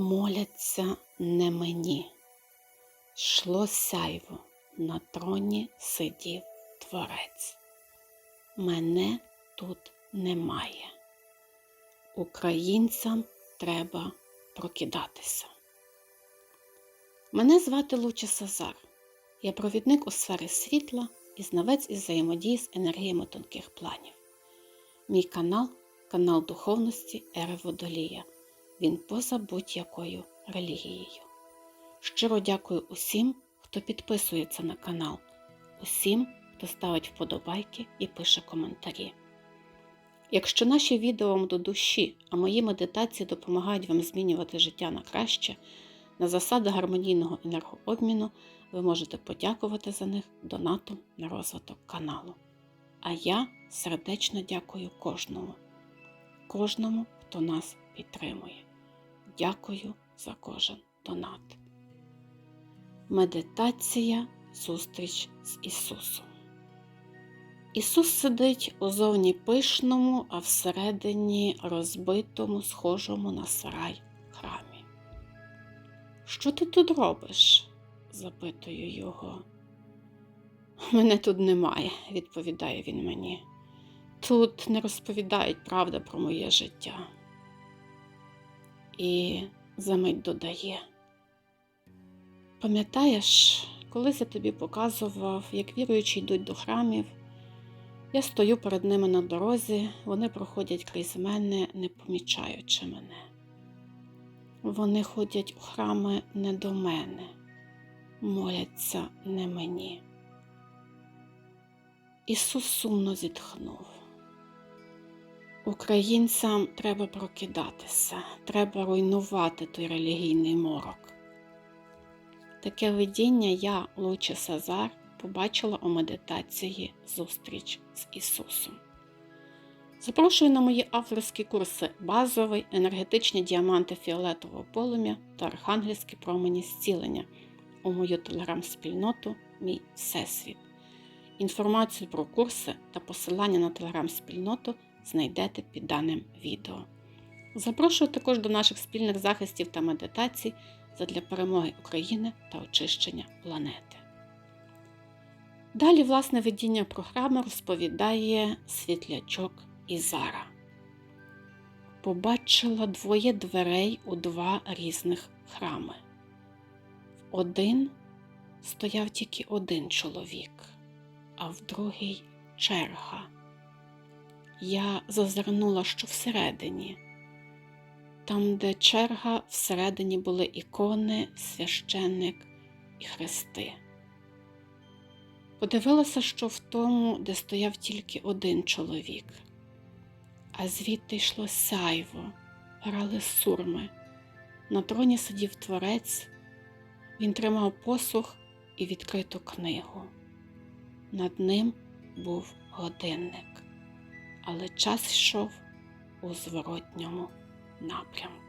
Моляться не мені. Шло сяйво, на троні сидів творець. Мене тут немає. Українцям треба прокидатися. Мене звати Луча Сазар. Я провідник у сфері світла і знавець із взаємодії з енергіями тонких планів. Мій канал канал духовності Ери Водолія. Він поза будь-якою релігією. Щиро дякую усім, хто підписується на канал, усім, хто ставить вподобайки і пише коментарі. Якщо наші відео вам до душі, а мої медитації допомагають вам змінювати життя на краще, на засади гармонійного енергообміну, ви можете подякувати за них донатом на розвиток каналу. А я сердечно дякую кожному, кожному, хто нас підтримує. Дякую за кожен донат. Медитація зустріч з Ісусом. Ісус сидить у зовні пишному, а всередині розбитому, схожому на сарай храмі. Що ти тут робиш? запитую його. Мене тут немає, відповідає він мені. Тут не розповідають правда про моє життя. І замить додає. Пам'ятаєш, колись я тобі показував, як віруючі йдуть до храмів, я стою перед ними на дорозі, вони проходять крізь мене, не помічаючи мене. Вони ходять у храми не до мене, моляться не мені. Ісус сумно зітхнув. Українцям треба прокидатися, треба руйнувати той релігійний морок. Таке видіння я, Луче Сазар, побачила у медитації зустріч з Ісусом. Запрошую на мої авторські курси базовий, енергетичні діаманти фіолетового полум'я та архангельські промені зцілення у мою телеграм-спільноту Мій Всесвіт. Інформацію про курси та посилання на телеграм-спільноту знайдете під даним відео. Запрошую також до наших спільних захистів та медитацій задля перемоги України та очищення планети. Далі, власне, видіння програми розповідає світлячок Ізара. Побачила двоє дверей у два різних храми. В один стояв тільки один чоловік, а в другий черга. Я зазирнула, що всередині. Там, де черга, всередині були ікони, священник і хрести. Подивилася, що в тому, де стояв тільки один чоловік, а звідти йшло сяйво, грали сурми. На троні сидів творець, він тримав посух і відкриту книгу. Над ним був годинник, але час йшов у зворотньому напрямку.